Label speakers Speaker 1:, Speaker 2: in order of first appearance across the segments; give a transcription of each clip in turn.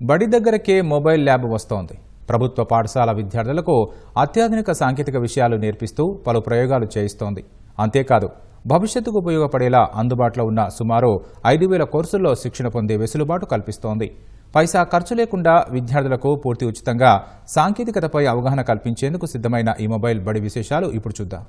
Speaker 1: బడి దగ్గరకే mobile lab వస్తోంది. ప్రభుత్వ పాఠశాల విద్యార్థులకు అత్యాధునిక సాంకేతిక విషయాలు నేర్పిస్తూ పలు ప్రయోగాలు చేయిస్తోంది. అంతేకాదు భవిష్యత్తుకు ఉపయోగపడేలా అందుబాటులో ఉన్న సుమారు ఐదు వేల కోర్సుల్లో శిక్షణ పొందే వెసులుబాటు కల్పిస్తోంది. పైసా ఖర్చు లేకుండా విద్యార్థులకు పూర్తి ఉచితంగా సాంకేతికతపై అవగాహన కల్పించేందుకు సిద్ధమైన ఈ మొబైల్ బడి విశేషాలు ఇప్పుడు చూద్దాం.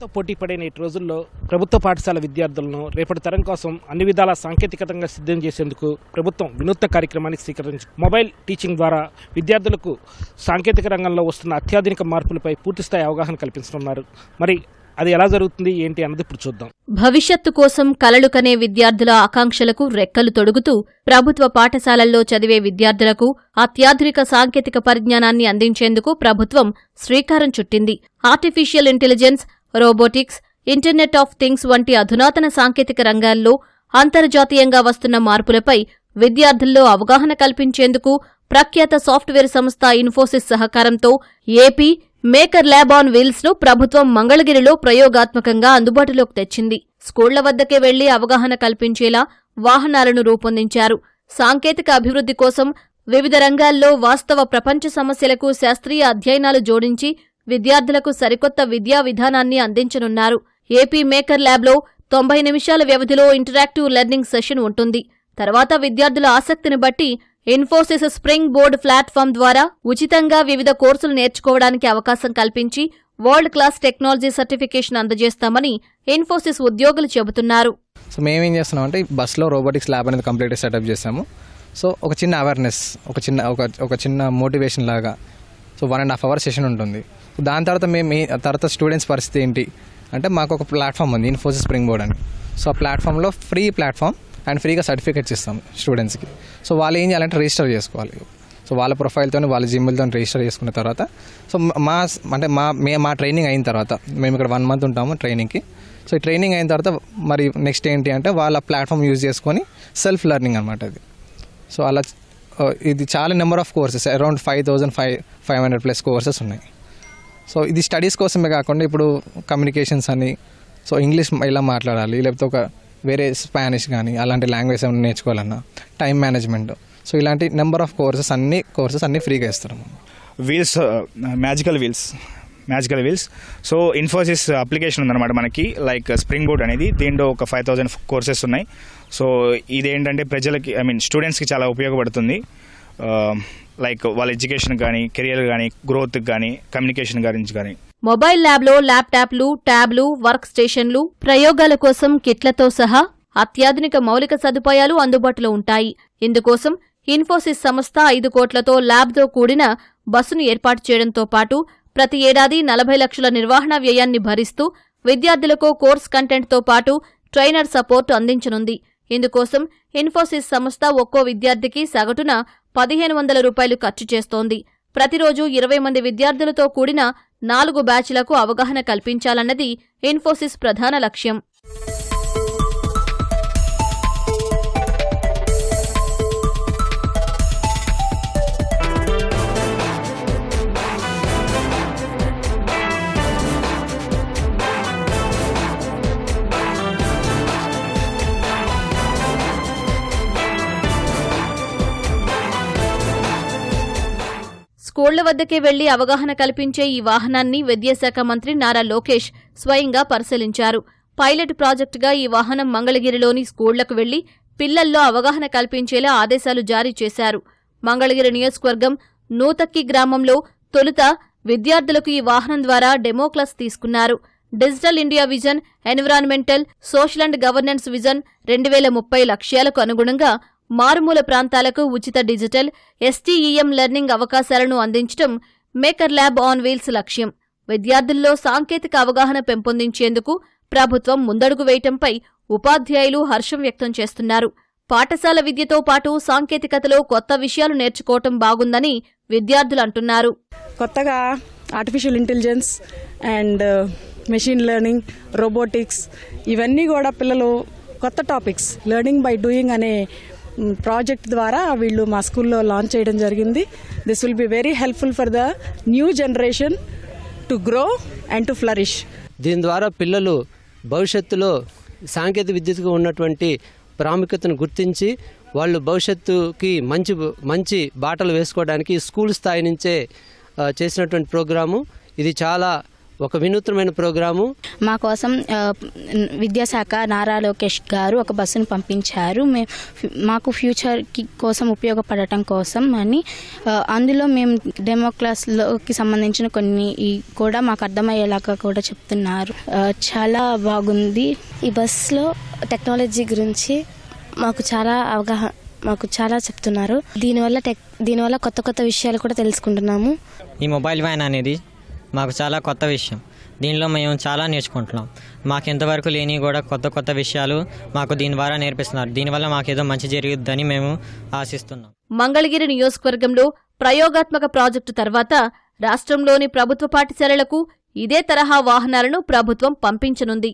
Speaker 2: తో పోటీ పడే నేటి రోజుల్లో ప్రభుత్వ పాఠశాల విద్యార్థులను రేపటి తరం కోసం అన్ని విధాల సాంకేతికతంగా సిద్ధం చేసేందుకు ప్రభుత్వం వినూత్న కార్యక్రమానికి స్వీకరించి మొబైల్ టీచింగ్ ద్వారా విద్యార్థులకు సాంకేతిక రంగంలో వస్తున్న అత్యాధునిక మార్పులపై పూర్తిస్థాయి అవగాహన కల్పిస్తున్నారు. మరి అది ఎలా జరుగుతుంది ఏంటి అన్నది ఇప్పుడు చూద్దాం.
Speaker 3: భవిష్యత్తు కోసం కలలు కనే విద్యార్థుల ఆకాంక్షలకు రెక్కలు తొడుగుతూ ప్రభుత్వ పాఠశాలల్లో చదివే విద్యార్థులకు అత్యాధునిక సాంకేతిక పరిజ్ఞానాన్ని అందించేందుకు ప్రభుత్వం శ్రీకారం చుట్టింది. Artificial intelligence robotics internet of things వంటి అధునాతన సాంకేతిక రంగాల్లో అంతర్జాతీయంగా వస్తున్న మార్పులపై విద్యార్థుల్లో అవగాహన కల్పించేందుకు ప్రఖ్యాత సాఫ్ట్వేర్ సంస్థ ఇన్ఫోసిస్ సహకారంతో ఏపీ మేకర్ ల్యాబ్ ఆన్ వీల్స్ను ప్రభుత్వం మంగళగిరిలో ప్రయోగాత్మకంగా అందుబాటులోకి తెచ్చింది. స్కూళ్ళ వద్దకే వెళ్ళి అవగాహన కల్పించేలా వాహనాలను రూపొందించారు. సాంకేతిక అభివృద్ధి కోసం వివిధ రంగాల్లో వాస్తవ ప్రపంచ సమస్యలకు శాస్త్రీయ అధ్యయనాలు జోడించి విద్యార్థులకు సరికొత్త విద్యా విధానాన్ని అందించనున్నారు. ఏపీ మేకర్ ల్యాబ్లో తొంభై నిమిషాల వ్యవధిలో ఇంటరాక్టివ్ లెర్నింగ్ సెషన్ ఉంటుంది. తర్వాత విద్యార్థుల ఆసక్తిని బట్టి ఇన్ఫోసిస్ స్ప్రింగ్ బోర్డ్ ప్లాట్ఫామ్ ద్వారా ఉచితంగా వివిధ కోర్సులు నేర్చుకోవడానికి అవకాశం కల్పించి వరల్డ్ క్లాస్ టెక్నాలజీ సర్టిఫికేషన్ అందజేస్తామని ఇన్ఫోసిస్ ఉద్యోగులు చెబుతున్నారు.
Speaker 4: సో మేము ఏం చేస్తున్నాం అంటే బస్లో రోబోటిక్స్ ల్యాబ్ అనేది కంప్లీట్ సెటప్ చేసాము. సో ఒక చిన్న అవేర్నెస్ ఒక చిన్న ఒక ఒక చిన్న మోటివేషన్ లాగా so one and half hour session ఉంటుంది. దాని తర్వాత మేము తర్వాత స్టూడెంట్స్ పరిస్థితి ఏంటి? అంటే మాకు ఒక ప్లాట్ఫామ్ ఉంది ఇన్ఫోసిస్ స్ప్రింగ్ బోర్డ్ అని. సో ఆ ప్లాట్ఫామ్లో ఫ్రీ ప్లాట్ఫామ్ అండ్ ఫ్రీగా సర్టిఫికేట్స్ ఇస్తాం స్టూడెంట్స్కి సో వాళ్ళు ఏం చేయాలంటే రిజిస్టర్ చేసుకోవాలి. సో వాళ్ళ ప్రొఫైల్తో వాళ్ళ జిమ్లతో రిజిస్టర్ చేసుకున్న తర్వాత సో మా అంటే మా మే మా ట్రైనింగ్ అయిన తర్వాత మేము ఇక్కడ వన్ మంత్ ఉంటాము ట్రైనింగ్కి సో ఈ ట్రైనింగ్ అయిన తర్వాత మరి నెక్స్ట్ ఏంటి అంటే వాళ్ళ ప్లాట్ఫామ్ యూజ్ చేసుకొని సెల్ఫ్ లెర్నింగ్ అనమాట అది. సో అలా ఇది చాలా number of courses around five thousand five five hundred plus courses ఉన్నాయి. సో ఇది స్టడీస్ కోసమే కాకుండా ఇప్పుడు కమ్యూనికేషన్స్ అని సో ఇంగ్లీష్ ఎలా మాట్లాడాలి లేకపోతే ఒక వేరే స్పానిష్ కానీ అలాంటి లాంగ్వేజ్ ఏమైనా నేర్చుకోవాలన్నా టైం మేనేజ్మెంట్ సో ఇలాంటి నెంబర్ ఆఫ్ కోర్సెస్ అన్ని కోర్సెస్ అన్నీ ఫ్రీగా ఇస్తారు
Speaker 5: wheels magical wheels magical wheels so Infosys application ఉందన్నమాట మనకి లైక్ స్ప్రింగ్ బోర్డ్ అనేది దీంట్లో ఒక ఫైవ్ థౌజండ్ కోర్సెస్ ఉన్నాయి. సో ఇదేంటంటే ప్రజలకి ఐ మీన్ స్టూడెంట్స్కి చాలా ఉపయోగపడుతుంది. Uh, లైక్ వాళ్ళ ఎడ్యుకేషన్ కానీ కెరియర్ కానీ గ్రోత్ కానీ కమ్యూనికేషన్ గురించి కానీ
Speaker 3: మొబైల్ ల్యాబ్లో ల్యాప్టాప్లు ట్యాబ్లు వర్క్ స్టేషన్లు ప్రయోగాల కోసం కిట్లతో సహా అత్యాధునిక మౌలిక సదుపాయాలు అందుబాటులో ఉంటాయి. ఇందుకోసం ఇన్ఫోసిస్ సంస్థ ఐదు కోట్లతో ల్యాబ్తో కూడిన బస్సును ఏర్పాటు చేయడంతో పాటు ప్రతి ఏడాది నలభై లక్షల నిర్వహణ వ్యయాన్ని భరిస్తూ విద్యార్థులకు కోర్స్ కంటెంట్తో పాటు ట్రైనర్ సపోర్ట్ అందించనుంది. ఇందుకోసం ఇన్ఫోసిస్ సంస్థ ఒక్కో విద్యార్థికి సగటున పదిహేను వందల రూపాయలు ఖర్చు చేస్తోంది. ప్రతిరోజు ఇరవై మంది విద్యార్థులతో కూడిన నాలుగు బ్యాచ్లకు అవగాహన కల్పించాలన్నది ఇన్ఫోసిస్ ప్రధాన లక్ష్యం. స్కూళ్ళ వద్దకే వెళ్ళి అవగాహన కల్పించే ఈ వాహనాన్ని విద్యాశాఖ మంత్రి నారా లోకేష్ స్వయంగా పరిశీలించారు. పైలట్ ప్రాజెక్టుగా ఈ వాహనం మంగళగిరిలోని స్కూళ్ళకు వెళ్ళి పిల్లల్లో అవగాహన కల్పించేలా ఆదేశాలు జారీ చేశారు. మంగళగిరి నియోజకవర్గం నూతక్కి గ్రామంలో తొలుత విద్యార్థులకు ఈ వాహనం ద్వారా డెమో క్లాస్ తీసుకున్నారు. Digital India vision environmental social and governance vision రెండు వేల ముప్పై లక్ష్యాలకు అనుగుణంగా మారుమూల ప్రాంతాలకు ఉచిత డిజిటల్ ఎస్టీఈఎం లెర్నింగ్ అవకాశాలను అందించడం మేకర్ ల్యాబ్ ఆన్ వీల్స్ లక్ష్యం. విద్యార్థుల్లో సాంకేతిక అవగాహన పెంపొందించేందుకు ప్రభుత్వం ముందడుగు వేయటంపై ఉపాధ్యాయులు హర్షం వ్యక్తం చేస్తున్నారు. పాఠశాల విద్యతో పాటు సాంకేతికతలో కొత్త విషయాలు నేర్చుకోవటం బాగుందని విద్యార్థులు అంటున్నారు.
Speaker 6: కొత్తగా artificial intelligence and machine learning robotics ఇవన్నీ కూడా పిల్లలు కొత్త టాపిక్స్ లెర్నింగ్ బై డూయింగ్ అనే ప్రాజెక్ట్ ద్వారా వీళ్ళు మా స్కూల్లో లాంచ్ చేయడం జరిగింది. This will be very helpful for the new generation to grow and to flourish
Speaker 7: దీని ద్వారా పిల్లలు భవిష్యత్తులో సాంకేతిక విద్యకు ఉన్నటువంటి ప్రాముఖ్యతను గుర్తించి వాళ్ళు భవిష్యత్తుకి మంచి మంచి బాటలు వేసుకోవడానికి స్కూల్ స్థాయి నుంచే చేసినటువంటి ప్రోగ్రాము. ఇది చాలా ఒక వినూత్నమైన ప్రోగ్రాము.
Speaker 8: మా కోసం విద్యాశాఖ నారా లోకేష్ గారు ఒక బస్సును పంపించారు. మాకు ఫ్యూచర్కి కోసం ఉపయోగపడటం కోసం అని అందులో మేము డెమో క్లాస్లోకి సంబంధించిన కొన్ని ఈ కూడా మాకు అర్థమయ్యేలాగా కూడా చెప్తున్నారు. చాలా బాగుంది.
Speaker 9: ఈ బస్సులో టెక్నాలజీ గురించి మాకు చాలా అవగాహన మాకు చాలా చెప్తున్నారు. దీనివల్ల టెక్ దీనివల్ల కొత్త కొత్త విషయాలు కూడా తెలుసుకుంటున్నాము.
Speaker 10: ఈ మొబైల్ వ్యాన్ అనేది మాకు చాలా కొత్త విషయం. దీనిలో మేము చాలా నేర్చుకుంటున్నాం. మాకు ఎంతవరకు లేని కూడా కొత్త కొత్త విషయాలు మాకు దీని ద్వారా నేర్పిస్తున్నారు. దీనివల్ల మాకు ఏదో మంచి జరుగుద్దని మేము ఆశిస్తున్నాం.
Speaker 3: మంగళగిరి నియోజకవర్గంలో ప్రయోగాత్మక ప్రాజెక్టు తర్వాత రాష్ట్రంలోని ప్రభుత్వ పాఠశాలలకు ఇదే తరహా వాహనాలను ప్రభుత్వం పంపించనుంది.